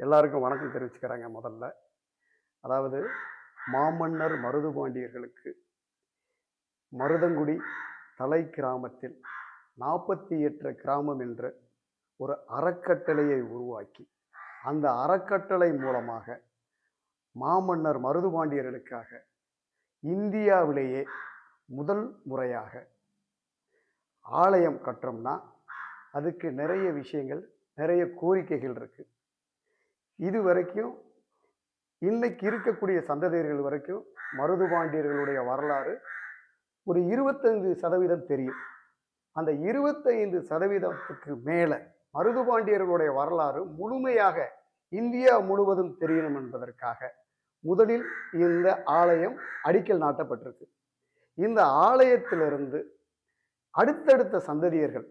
எல்லாருக்கும் வணக்கம் தெரிவிச்சுக்கிறாங்க முதல்ல. அதாவது மாமன்னர் மருதுபாண்டியர்களுக்கு மருதங்குடி தலை கிராமத்தில் நாற்பத்தி எட்டு கிராமம் என்ற ஒரு அறக்கட்டளையை உருவாக்கி அந்த அறக்கட்டளை மூலமாக மாமன்னர் மருதுபாண்டியர்களுக்காக இந்தியாவிலேயே முதல் முறையாக ஆலயம் கட்டுறோம்னா அதுக்கு நிறைய விஷயங்கள் நிறைய கோரிக்கைகள் இருக்குது இது வரைக்கும் இன்னைக்கு இருக்கக்கூடிய சந்ததியர்கள் வரைக்கும் மருதுபாண்டியர்களுடைய வரலாறு ஒரு இருபத்தைந்து சதவீதம் தெரியும். அந்த இருபத்தைந்து சதவீதத்துக்கு மேலே மருதுபாண்டியர்களுடைய வரலாறு முழுமையாக இந்தியா முழுவதும் தெரியணும் என்பதற்காக முதலில் இந்த ஆலயம் அடிக்கல் நாட்டப்பட்டிருக்கு. இந்த ஆலயத்திலிருந்து அடுத்தடுத்த சந்ததியர்கள்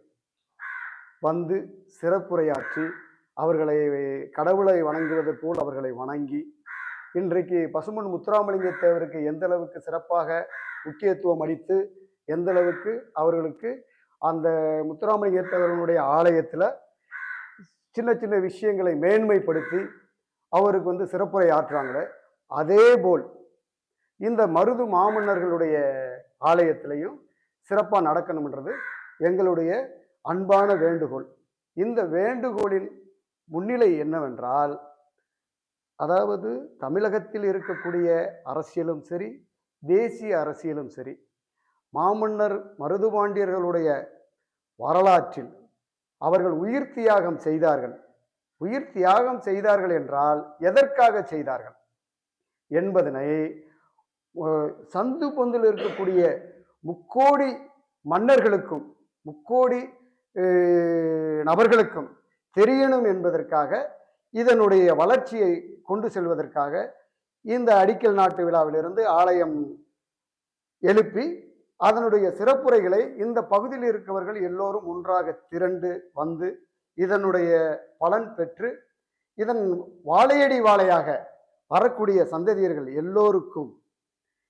வந்து சிறப்புரையாற்றி அவர்களை கடவுளை வணங்குவது போல் அவர்களை வணங்கி இன்றைக்கு பசுமன் முத்துராமலிங்க தேவருக்கு எந்த அளவுக்கு சிறப்பாக முக்கியத்துவம் அளித்து எந்த அளவுக்கு அவர்களுக்கு அந்த முத்துராமலிங்க தேவர்களுடைய ஆலயத்தில் சின்ன சின்ன விஷயங்களை மேன்மைப்படுத்தி அவருக்கு வந்து சிறப்புரை ஆற்றுறாங்களே அதே போல் இந்த மருது மாமன்னர்களுடைய ஆலயத்திலையும் சிறப்பாக நடக்கணும்ன்றது எங்களுடைய அன்பான வேண்டுகோள். இந்த வேண்டுகோளின் முன்னிலை என்னவென்றால் அதாவது தமிழகத்தில் இருக்கக்கூடிய அரசியலும் சரி தேசிய அரசியலும் சரி மாமன்னர் மருதுபாண்டியர்களுடைய வரலாற்றில் அவர்கள் உயிர் தியாகம் செய்தார்கள். உயிர் தியாகம் செய்தார்கள் என்றால் எதற்காக செய்தார்கள் என்பதனை சந்து பொந்தில் இருக்கக்கூடிய முக்கோடி மன்னர்களுக்கும் முக்கோடி நபர்களுக்கும் தெரியணும் என்பதற்காக இதனுடைய வளர்ச்சியை கொண்டு செல்வதற்காக இந்த அடிக்கல் நாட்டு விழாவிலிருந்து ஆலயம் எழுப்பி அதனுடைய சிறப்புரைகளை இந்த பகுதியில் இருக்கவர்கள் எல்லோரும் ஒன்றாக திரண்டு வந்து இதனுடைய பலன் பெற்று இதன் வாழையடி வாழையாக வரக்கூடிய சந்ததியர்கள் எல்லோருக்கும்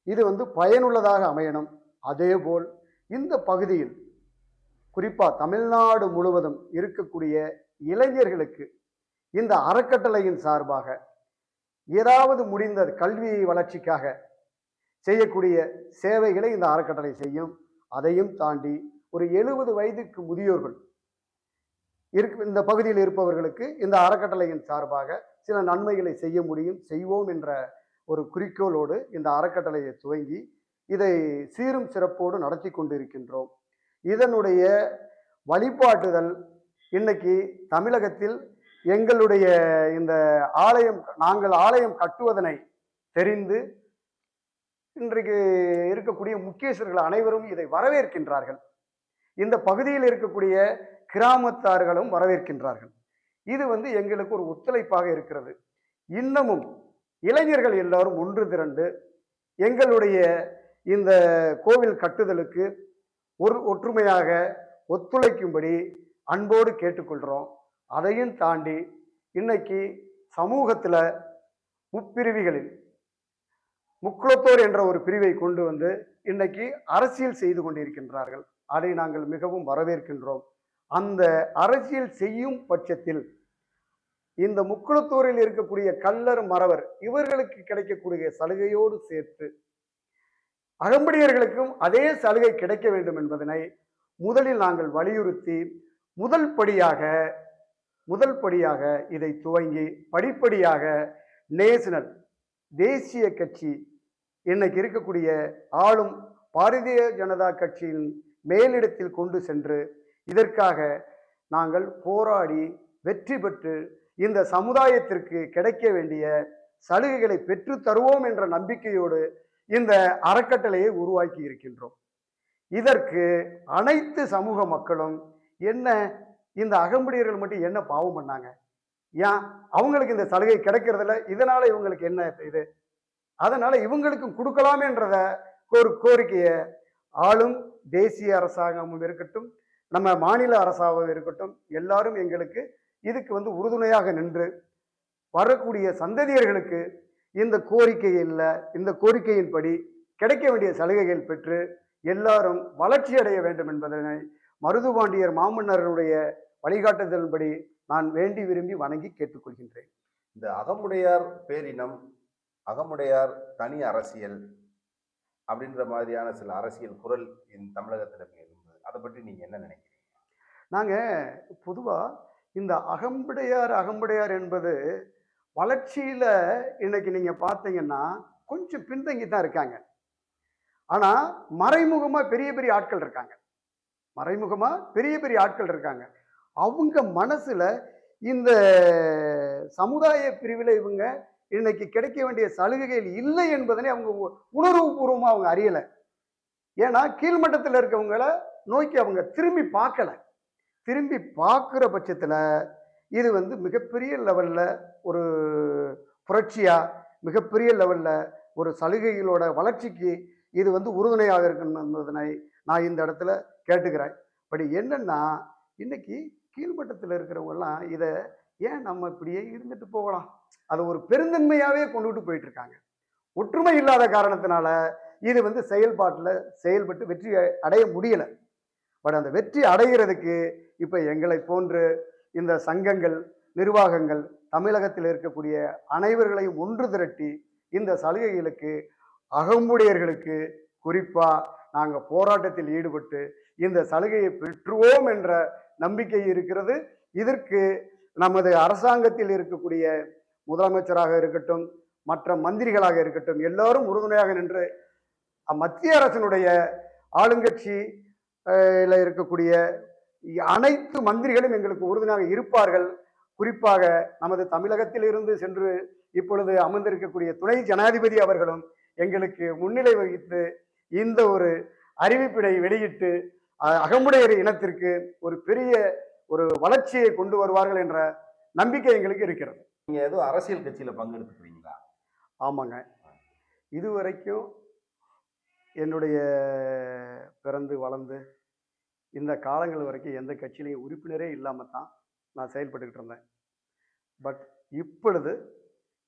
இது வந்து பயனுள்ளதாக அமையணும். அதேபோல் இந்த பகுதியில் குறிப்பாக தமிழ்நாடு முழுவதும் இருக்கக்கூடிய இளைஞர்களுக்கு இந்த அறக்கட்டளையின் சார்பாக ஏதாவது முடிந்த கல்வி வளர்ச்சிக்காக செய்யக்கூடிய சேவைகளை இந்த அறக்கட்டளை செய்யும். அதையும் தாண்டி ஒரு எழுபது வயதுக்கு முதியோர்கள் இருக்கு இந்த பகுதியில் இருப்பவர்களுக்கு இந்த அறக்கட்டளையின் சார்பாக சில நன்மைகளை செய்ய முடியும் செய்வோம் என்ற ஒரு குறிக்கோளோடு இந்த அறக்கட்டளையை துவங்கி இதை சீரும் சிறப்போடு நடத்தி கொண்டிருக்கின்றோம். இதனுடைய வழிபாட்டுதல் இன்னைக்கு தமிழகத்தில் எங்களுடைய இந்த ஆலயம் நாங்கள் ஆலயம் கட்டுவதனை தெரிந்து இன்றைக்கு இருக்கக்கூடிய முக்கியஸ்தர்கள் அனைவரும் இதை வரவேற்கின்றார்கள். இந்த பகுதியில் இருக்கக்கூடிய கிராமத்தார்களும் வரவேற்கின்றார்கள். இது வந்து எங்களுக்கு ஒரு ஒத்துழைப்பாக இருக்கிறது. இன்னமும் இளைஞர்கள் எல்லாரும் ஒன்று திரண்டு எங்களுடைய இந்த கோவில் கட்டுதலுக்கு ஒரு ஒற்றுமையாக ஒத்துழைக்கும்படி அன்போடு கேட்டுக்கொள்கிறோம். அதையும் தாண்டி இன்னைக்கு சமூகத்தில் முப்பிரிவுகளில் முக்குளத்தோர் என்ற ஒரு பிரிவை கொண்டு வந்து இன்னைக்கு அரசியல் செய்து கொண்டிருக்கின்றார்கள். அதை நாங்கள் மிகவும் வரவேற்கின்றோம். அந்த அரசியல் செய்யும் பட்சத்தில் இந்த முக்குளத்தூரில் இருக்கக்கூடிய கல்லர் மறவர் இவர்களுக்கு கிடைக்கக்கூடிய சலுகையோடு சேர்த்து அகம்படியர்களுக்கும் அதே சலுகை கிடைக்க வேண்டும் என்பதனை முதலில் நாங்கள் வலியுறுத்தி முதல் படியாக முதல் படியாக இதை துவங்கி படிப்படியாக நேஷனல் தேசிய கட்சி இன்னைக்கு இருக்கக்கூடிய ஆளும் பாரதிய ஜனதா கட்சியின் மேலிடத்தில் கொண்டு சென்று இதற்காக நாங்கள் போராடி வெற்றி பெற்று இந்த சமுதாயத்திற்கு கிடைக்க வேண்டிய சலுகைகளை பெற்று தருவோம் என்ற நம்பிக்கையோடு இந்த அறக்கட்டளையை உருவாக்கி இருக்கின்றோம். இதற்கு அனைத்து சமூக மக்களும் என்ன இந்த அகம்படியர்கள் மட்டும் என்ன பாவம் பண்ணாங்க? ஏன்? அவங்களுக்கு இந்த சலுகை கிடைக்கிறதில்ல. இதனால இவங்களுக்கு என்ன இது? அதனால இவங்களுக்கும் கொடுக்கலாமேன்றத ஒரு கோரிக்கையை ஆளும் தேசிய அரசாங்கமும் இருக்கட்டும் நம்ம மாநில அரசாகவும் இருக்கட்டும் எல்லாரும் எங்களுக்கு இதுக்கு வந்து உறுதுணையாக நின்று வரக்கூடிய சந்ததியர்களுக்கு இந்த கோரிக்கையில் இந்த கோரிக்கையின்படி கிடைக்க வேண்டிய சலுகைகள் பெற்று எல்லாரும் வளர்ச்சி அடைய வேண்டும் என்பதனை மருதுபாண்டியர் மாமன்னருடைய வழிகாட்டுதலின்படி நான் வேண்டி விரும்பி வணங்கி கேட்டுக்கொள்கின்றேன். இந்த அகமுடையார் பேரினம் அகமுடையார் தனி அரசியல் அப்படின்ற மாதிரியான சில அரசியல் குரல் இந்த தமிழகத்தில் இருந்தது. அதை பற்றி நீங்க என்ன நினைக்கிறீங்க? நாங்கள் பொதுவாக இந்த அகம்படையார் அகம்படையார் என்பது வளர்ச்சியில் இன்னைக்கு நீங்கள் பார்த்தீங்கன்னா கொஞ்சம் பின்தங்கி தான் இருக்காங்க. ஆனால் மறைமுகமாக பெரிய பெரிய ஆட்கள் இருக்காங்க. மறைமுகமாக பெரிய பெரிய ஆட்கள் இருக்காங்க. அவங்க மனசில் இந்த சமுதாய பிரிவில் இவங்க இன்னைக்கு கிடைக்க வேண்டிய சலுகைகள் இல்லை என்பதனை அவங்க உ- உணர்வுபூர்வமாக அவங்க அறியலை. ஏன்னா கீழ்மட்டத்தில் இருக்கவங்கள நோக்கி அவங்க திரும்பி பார்க்கலை. திரும்பி பார்க்குற பட்சத்தில் இது வந்து மிகப்பெரிய லெவலில் ஒரு புரட்சியாக மிகப்பெரிய லெவலில் ஒரு சலுகைகளோட வளர்ச்சிக்கு இது வந்து உறுதுணையாக இருக்குன்னு என்பதனை நான் இந்த இடத்துல கேட்டுக்கிறேன். பட் என்னென்னா இன்னைக்கு கீழ்மட்டத்தில் இருக்கிறவங்கெல்லாம் இதை ஏன் நம்ம இப்படியே இருந்துட்டு போகலாம்? அதை ஒரு பெருந்தன்மையாகவே கொண்டுகிட்டு போயிட்டு இருக்காங்க ஒற்றுமை இல்லாத காரணத்தினால இது வந்து செயல்பாட்டில் செயல்பட்டு வெற்றி அடைய முடியலை. பட் அந்த வெற்றி அடைகிறதுக்கு இப்போ எங்களை போன்று இந்த சங்கங்கள் நிர்வாகங்கள் தமிழகத்தில் இருக்கக்கூடிய அனைவர்களையும் ஒன்று திரட்டி இந்த சலுகைகளுக்கு அகம்புடையர்களுக்கு குறிப்பாக நாங்கள் போராட்டத்தில் ஈடுபட்டு இந்த சலுகையை பெற்றுவோம் என்ற நம்பிக்கை இருக்கிறது. இதற்கு நமது அரசாங்கத்தில் இருக்கக்கூடிய முதலமைச்சராக இருக்கட்டும் மற்ற மந்திரிகளாக இருக்கட்டும் எல்லோரும் உறுதுணையாக நின்று மத்திய அரசினுடைய ஆளுங்கட்சி இருக்கக்கூடிய அனைத்து மந்திரிகளும் எங்களுக்கு உறுதுணையாக இருப்பார்கள். குறிப்பாக நமது தமிழகத்தில் இருந்து சென்று இப்பொழுது அமர்ந்திருக்கக்கூடிய துணை ஜனாதிபதி அவர்களும் எங்களுக்கு முன்னிலை வகித்து இந்த ஒரு அறிவிப்பினை வெளியிட்டு அகமுடையர் இனத்திற்கு ஒரு பெரிய ஒரு வளர்ச்சியை கொண்டு வருவார்கள் என்ற நம்பிக்கை எங்களுக்கு இருக்கிறது. நீங்க ஏதோ அரசியல் கட்சியில பங்கெடுத்துக்கிறீங்களா? ஆமாங்க. இதுவரைக்கும் என்னுடைய பிறந்து வளர்ந்து இந்த காலங்கள் வரைக்கும் எந்த கட்சியிலையும் உறுப்பினரே இல்லாமல் தான் நான் செயல்பட்டுக்கிட்டு இருந்தேன். பட் இப்பொழுது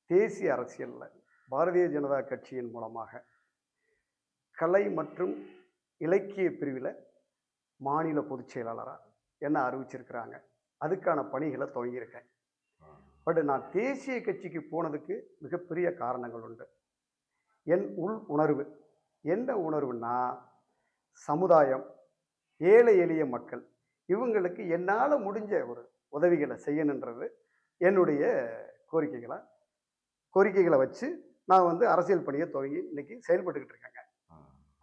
தேசிய அரசியலில் பாரதிய ஜனதா கட்சியின் மூலமாக கலை மற்றும் இலக்கிய பிரிவில் மாநில பொதுச் செயலாளராக என்ன அறிவிச்சிருக்கிறாங்க? அதுக்கான பணிகளை துவங்கியிருக்கேன் பட் நான் தேசிய கட்சிக்கு போனதுக்கு மிகப்பெரிய காரணங்கள் உண்டு. என் உள் உணர்வு என்ன உணர்வுன்னா சமுதாயம் ஏழை எளிய மக்கள். இவங்களுக்கு என்னால் முடிஞ்ச ஒரு உதவிகளை செய்யணுன்றது என்னுடைய கோரிக்கைகளை? கோரிக்கைகளை வச்சு நான் வந்து அரசியல் பணியை துவங்கி இன்னைக்கு செயல்பட்டுக்கிட்டு இருக்கேங்க.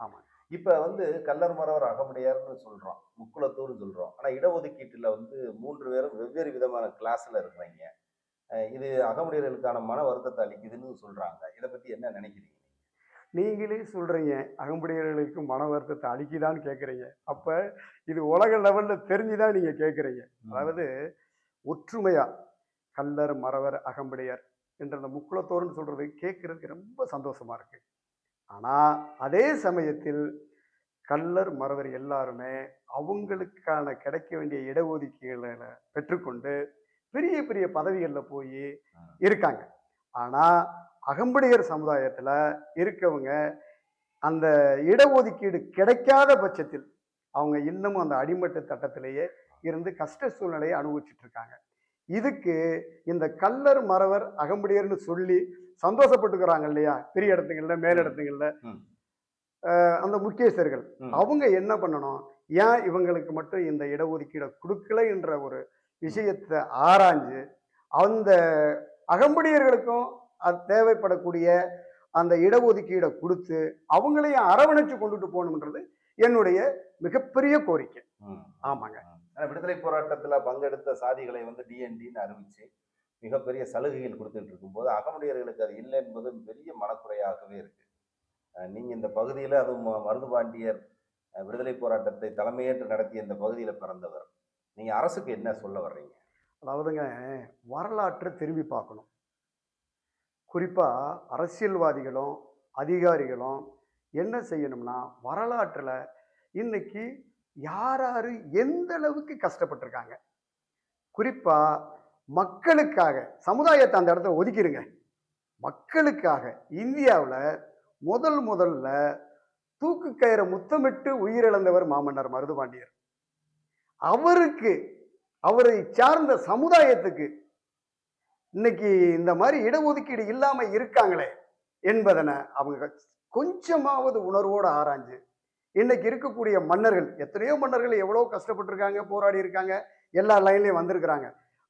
ஆமாம் இப்ப வந்து கல்லர் மரவர் அகமுடையார்னு சொல்றோம். முக்குளத்தூர்னு சொல்றோம். ஆனா இடஒதுக்கீட்டுல வந்து மூன்று பேரும் வெவ்வேறு விதமான கிளாஸ்ல இருக்கிறீங்க. இது அகமுடையர்களுக்கான மன வருத்தத்தை அளிக்குதுன்னு சொல்றாங்க. இதை பத்தி என்ன நினைக்கிறீங்க? நீங்களே சொல்கிறீங்க அகம்படியர்களுக்கு மன வருத்தத்தை அழிக்குதான்னு கேட்குறீங்க அப்போ இது உலக லெவலில் தெரிஞ்சு தான் நீங்கள் கேட்குறீங்க அதாவது ஒற்றுமையாக கல்லர் மறவர் அகம்படியர் என்ற அந்த முக்குளத்தோர்னு சொல்கிறது கேட்குறதுக்கு ரொம்ப சந்தோஷமாக இருக்குது ஆனால் அதே சமயத்தில் கல்லர் மறவர் எல்லாருமே அவங்களுக்கான கிடைக்க வேண்டிய இடஒதுக்கீடுகளை பெற்றுக்கொண்டு பெரிய பெரிய பதவிகளில் போய் இருக்காங்க. ஆனால் அகம்படியர் சமுதாயத்தில் இருக்கவங்க அந்த இடஒதுக்கீடு கிடைக்காத பட்சத்தில் அவங்க இன்னமும் அந்த அடிமட்ட தட்டத்திலேயே இருந்து கஷ்ட சூழ்நிலையை அனுபவிச்சுட்டு இருக்காங்க. இதுக்கு இந்த கல்லர் மறவர் அகம்படியர்னு சொல்லி சந்தோஷப்பட்டுக்கிறாங்க இல்லையா? பெரிய இடத்துங்கள்ல மேலிடத்துங்கள்ல ம். அஹ் அந்த முக்கியஸ்தர்கள். அவங்க என்ன பண்ணணும்? ஏன் இவங்களுக்கு மட்டும் இந்த இடஒதுக்கீடை கொடுக்கல என்ற ஒரு விஷயத்தை ஆராய்ஞ்சு அந்த அகம்படியர்களுக்கும் அது தேவைப்படக்கூடிய அந்த இடஒதுக்கீடை கொடுத்து அவங்களையும் அரவணைச்சு கொண்டுட்டு போகணுன்றது என்னுடைய மிகப்பெரிய கோரிக்கை. ஆமாங்க. விடுதலை போராட்டத்துல பங்கெடுத்த சாதிகளை வந்து டிஎன்டின்னு அறிவிச்சு மிகப்பெரிய சலுகைகள் கொடுத்துட்டு இருக்கும்போது அகமுடையர்களுக்கு அது இல்லை என்பது பெரிய மனக்குறையாகவே இருக்கு. நீங்கள் இந்த பகுதியில் அதுவும் ம- மருதுபாண்டியர் விடுதலை போராட்டத்தை தலைமையேற்று நடத்திய இந்த பகுதியில் பிறந்தவர். நீங்கள் அரசுக்கு என்ன சொல்ல வர்றீங்க? அதாவதுங்க வரலாற்றை திரும்பி பார்க்கணும். குறிப்பாக அரசியல்வாதிகளும் அதிகாரிகளும் என்ன செய்யணும்னா வரலாற்றில் இன்னைக்கு யார் யார் எந்த அளவுக்கு கஷ்டப்பட்டிருக்காங்க. குறிப்பாக மக்களுக்காக சமுதாயத்தை அந்த இடத்த ஒதுக்கிடுங்க மக்களுக்காக இந்தியாவில் முதல் முதல்ல தூக்கு கயிறை முத்தமிட்டு உயிரிழந்தவர் மாமன்னர் மருதுபாண்டியர். அவருக்கு அவரை சார்ந்த சமுதாயத்துக்கு இன்னைக்கு இந்த மாதிரி இடஒதுக்கீடு இல்லாமல் இருக்காங்களே என்பதனை அவங்க கொஞ்சமாவது உணர்வோடு ஆராய்ஞ்சு இன்னைக்கு இருக்கக்கூடிய மன்னர்கள் எத்தனையோ மன்னர்கள் எவ்வளோ கஷ்டப்பட்டிருக்காங்க போராடி இருக்காங்க எல்லா லைன்லேயும் வந்திருக்கிறாங்க.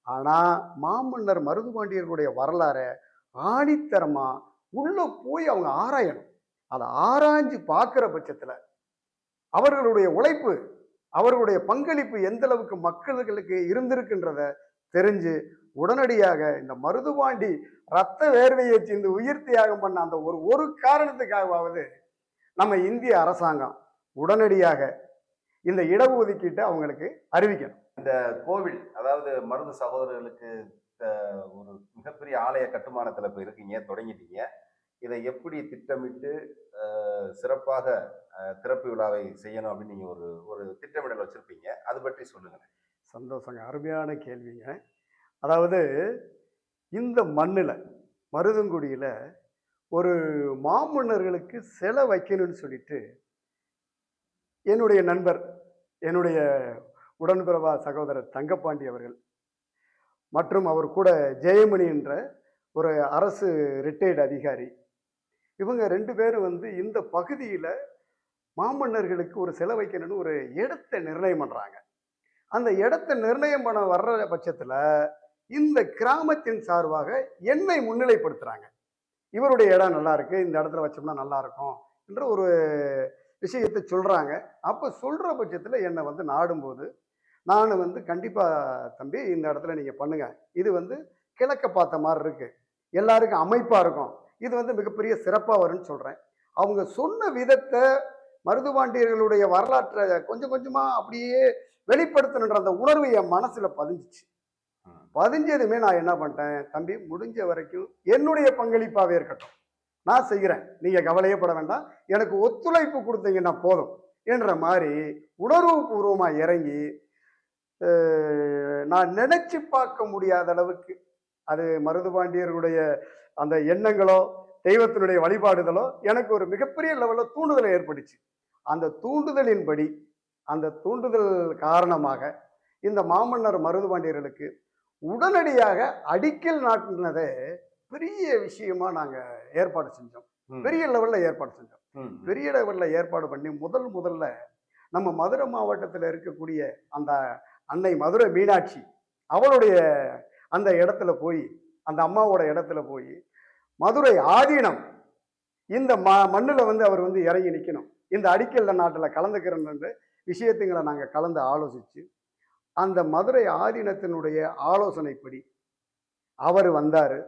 ஆனால் மாமன்னர் மருதுபாண்டியர்களுடைய வரலாறை ஆணித்தரமாக உள்ளே போய் அவங்க ஆராயணும். அதை ஆராய்ஞ்சு பார்க்குற பட்சத்தில் அவர்களுடைய உழைப்பு அவர்களுடைய பங்களிப்பு எந்த அளவுக்கு மக்களுக்கு இருந்திருக்குன்றத தெரிஞ்சு உடனடியாக இந்த மருதுபாண்டி ரத்த வேர்வையை சேர்ந்து உயிர் தியாகம் பண்ண அந்த ஒரு ஒரு காரணத்துக்காகவாவது நம்ம இந்திய அரசாங்கம் உடனடியாக இந்த இடஒதுக்கீட்டை அவங்களுக்கு அறிவிக்கணும். இந்த கோவில் அதாவது மருந்து சகோதரர்களுக்கு ஒரு மிகப்பெரிய ஆலய கட்டுமானத்தில் இப்போ இருக்கீங்க தொடங்கிட்டீங்க. இதை எப்படி திட்டமிட்டு சிறப்பாக திறப்பு விழாவை செய்யணும் அப்படின்னு நீங்கள் ஒரு ஒரு திட்டமிடல் வச்சுருப்பீங்க. அது பற்றி சொல்லுங்க சந்தோஷங்க. அருமையான கேள்விங்க. அதாவது இந்த மண்ணில் மருதங்குடியில் ஒரு மாமன்னர்களுக்கு சிலை வைக்கணும்னு சொல்லிட்டு என்னுடைய நண்பர் என்னுடைய உடன்பிறவா சகோதரர் தங்கப்பாண்டி அவர்கள். மற்றும் அவர் கூட ஜெயமணி என்ற ஒரு அரசு ரிட்டையர்டு அதிகாரி. இவங்க ரெண்டு பேரும் வந்து இந்த பகுதியில் மாமன்னர்களுக்கு ஒரு செலை வைக்கணும்னு ஒரு இடத்தை நிர்ணயம் பண்ணுறாங்க அந்த இடத்தை நிர்ணயம் பண்ண வர்ற பட்சத்தில் இந்த கிராமத்தின் சார்பாக என்னை முன்னிலைப்படுத்துகிறாங்க இவருடைய இடம் நல்லாயிருக்கு இந்த இடத்துல வச்சோம்னா நல்லா இருக்கும் என்ற ஒரு விஷயத்தை சொல்கிறாங்க அப்போ சொல்கிற பட்சத்தில் என்னை வந்து நாடும்போது நான் வந்து கண்டிப்பாக தம்பி இந்த இடத்துல நீங்கள் பண்ணுங்க. இது வந்து கிழக்க பார்த்த மாதிரி இருக்கு. எல்லாருக்கும் அமைப்பாக இருக்கும். இது வந்து மிகப்பெரிய சிறப்பாக வரும்னு சொல்கிறேன் அவங்க சொன்ன விதத்தை மருதுபாண்டியர்களுடைய வரலாற்றை கொஞ்சம் கொஞ்சமாக அப்படியே வெளிப்படுத்தணுன்ற அந்த உணர்வு என் மனசில் பதிஞ்சிச்சு. பதிஞ்சதுமே நான் என்ன பண்ணிட்டேன் தம்பி முடிஞ்ச வரைக்கும் என்னுடைய பங்களிப்பாகவே இருக்கட்டும். நான் செய்கிறேன். நீங்கள் கவலையே பட வேண்டாம். எனக்கு ஒத்துழைப்பு கொடுத்தீங்கன்னா போதும். என்ற மாதிரி உணர்வுபூர்வமாக இறங்கி அஹ், நான் நினைச்சு பார்க்க முடியாத அளவுக்கு அது மருதுபாண்டியர்களுடைய அந்த எண்ணங்களோ தெய்வத்தினுடைய வழிபாடுதலோ எனக்கு ஒரு மிகப்பெரிய லெவலில் தூண்டுதலை ஏற்பட்டுச்சு அந்த தூண்டுதலின்படி அந்த தூண்டுதல் காரணமாக இந்த மாமன்னர் மருதுபாண்டியர்களுக்கு உடனடியாக அடிக்கல் நாட்டினதை பெரிய விஷயமா நாங்கள் ஏற்பாடு செஞ்சோம். பெரிய லெவலில் ஏற்பாடு செஞ்சோம். பெரிய லெவலில் ஏற்பாடு பண்ணி முதல் முதல்ல நம்ம மதுரை மாவட்டத்தில் இருக்கக்கூடிய அந்த அன்னை மதுரை மீனாட்சி அவளுடைய அந்த இடத்துல போய் அந்த அம்மாவோட இடத்துல போய் மதுரை ஆதீனம் இந்த ம மண்ணில் வந்து அவர் வந்து இறங்கி நிற்கணும் இந்த அடிக்கல்ல நாட்டில் கலந்துக்கிறன்ற விஷயத்துங்களை நாங்கள் கலந்து ஆலோசித்து அந்த மதுரை ஆதீனத்தினுடைய ஆலோசனைப்படி அவர் வந்தார்.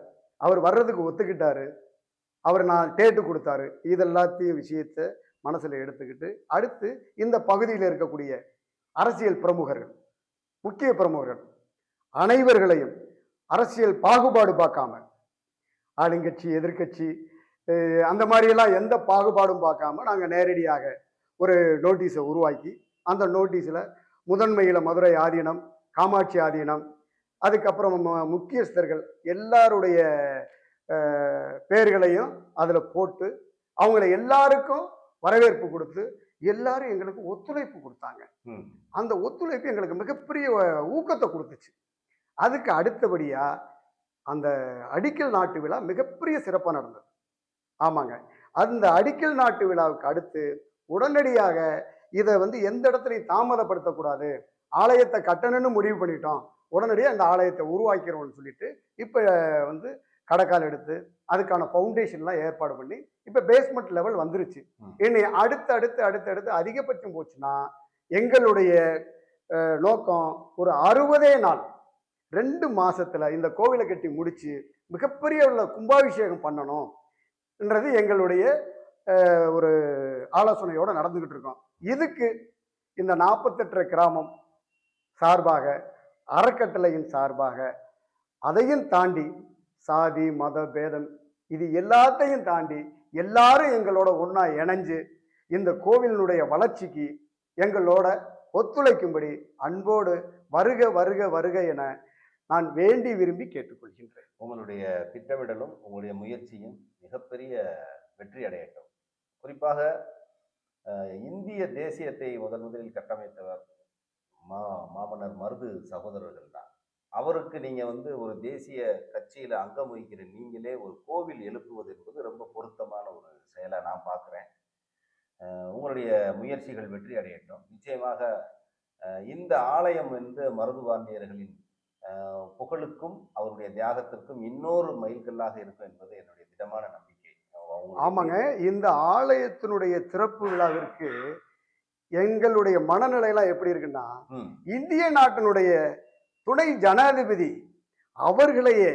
அவர் வர்றதுக்கு ஒத்துக்கிட்டாரு. அவர் நான் டேட்டு கொடுத்தாரு. இதெல்லாத்தையும் விஷயத்தை மனசில் எடுத்துக்கிட்டு அடுத்து இந்த பகுதியில் இருக்கக்கூடிய அரசியல் பிரமுகர்கள் முக்கிய பிரமுகர்கள் அனைவர்களையும் அரசியல் பாகுபாடு பார்க்காம ஆளுங்கட்சி எதிர்க்கட்சி அந்த மாதிரியெல்லாம் எந்த பாகுபாடும் பார்க்காம நாங்கள் நேரடியாக ஒரு நோட்டீஸை உருவாக்கி அந்த நோட்டீஸில் முதன்மையில் மதுரை ஆதீனம் காமாட்சி ஆதீனம் அதுக்கப்புறம் முக்கியஸ்தர்கள் எல்லாருடைய பெயர்களையும் அதில் போட்டு அவங்கள எல்லாருக்கும் வரவேற்பு கொடுத்து எல்லாரும் எங்களுக்கு ஒத்துழைப்பு கொடுத்தாங்க. அந்த ஒத்துழைப்பு எங்களுக்கு மிகப்பெரிய ஊக்கத்தை கொடுத்துச்சு. அதுக்கு அடுத்தபடியாக அந்த அடிக்கல் நாட்டு விழா மிகப்பெரிய சிறப்பாக நடந்தது. ஆமாங்க. அந்த அடிக்கல் நாட்டு விழாவுக்கு அடுத்து உடனடியாக இதை வந்து எந்த இடத்துலையும் தாமதப்படுத்தக்கூடாது. ஆலயத்தை கட்டணும்னு முடிவு பண்ணிட்டோம். உடனடியாக அந்த ஆலயத்தை உருவாக்கிறோம்னு சொல்லிட்டு இப்போ வந்து கடைக்கால் எடுத்து அதுக்கான ஃபவுண்டேஷன்லாம் ஏற்பாடு பண்ணி இப்போ பேஸ்மெண்ட் லெவல் வந்துருச்சு. இனி அடுத்து அடுத்து அடுத்து அடுத்து அதிகபட்சம் போச்சுன்னா எங்களுடைய நோக்கம் ஒரு அறுபதே நாள் ரெண்டு மாசத்துல இந்த கோவிலை கட்டி முடிச்சு மிகப்பெரிய உள்ள கும்பாபிஷேகம் பண்ணணும்ன்றது எங்களுடைய ஒரு ஆலோசனையோட நடந்துகிட்டு இருக்கோம் இதுக்கு இந்த நாற்பத்தெட்டு கிராமம் சார்பாக அறக்கட்டளையின் சார்பாக அதையும் தாண்டி சாதி மத பேதம் இது எல்லாத்தையும் தாண்டி எல்லாரும் எங்களோட ஒன்றா இணைஞ்சு இந்த கோவிலினுடைய வளர்ச்சிக்கு எங்களோட ஒத்துழைக்கும்படி அன்போடு வருக வருக வருக என நான் வேண்டி விரும்பி கேட்டுக்கொள்கின்றேன். உங்களுடைய திட்டமிடலும் உங்களுடைய முயற்சியும் மிகப்பெரிய வெற்றி அடையட்டும். குறிப்பாக இந்திய தேசியத்தை முதன் முதலில் கட்டமைத்தவர் மா மாமன்னர் மருது சகோதரர்கள் தான். அவருக்கு நீங்க வந்து ஒரு தேசிய கட்சியில அங்கம் வகிக்கிற நீங்களே ஒரு கோவில் எழுப்புவது என்பது ரொம்ப பொருத்தமான ஒரு செயலா நான் பார்க்குறேன் உங்களுடைய முயற்சிகள் வெற்றி அடையட்டும். நிச்சயமாக இந்த ஆலயம் வந்து மருதுபாண்டியர்களின் அஹ், புகழுக்கும் அவருடைய தியாகத்திற்கும் இன்னொரு மைல்கல்லாக இருக்கும் என்பது என்னுடைய திடமான நம்பிக்கை. ஆமாங்க. இந்த ஆலயத்தினுடைய திறப்பு விழாவிற்கு எங்களுடைய மனநிலையெல்லாம் எப்படி இருக்குன்னா இந்திய நாட்டினுடைய துணை ஜனாதிபதி அவர்களையே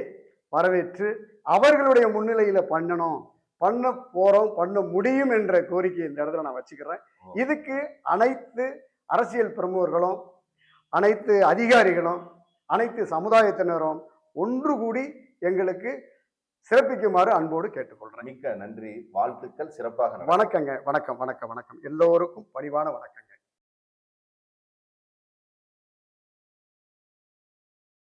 வரவேற்று அவர்களுடைய முன்னிலையில பண்ணணும் பண்ண போறோம் பண்ண முடியும் என்ற கோரிக்கை இந்த இடத்துல நான் வச்சுக்கிறேன். இதுக்கு அனைத்து அரசியல் பிரமுகர்களும் அனைத்து அதிகாரிகளும் அனைத்து சமுதாயத்தினரும் ஒன்று கூடி எங்களுக்கு சிறப்பிக்குமாறு அன்போடு கேட்டுக்கொள்றேன். மிக்க நன்றி வாழ்த்துக்கள் சிறப்பாக. வணக்கங்க வணக்கம் வணக்கம் வணக்கம். எல்லோருக்கும் பணிவான வணக்கம்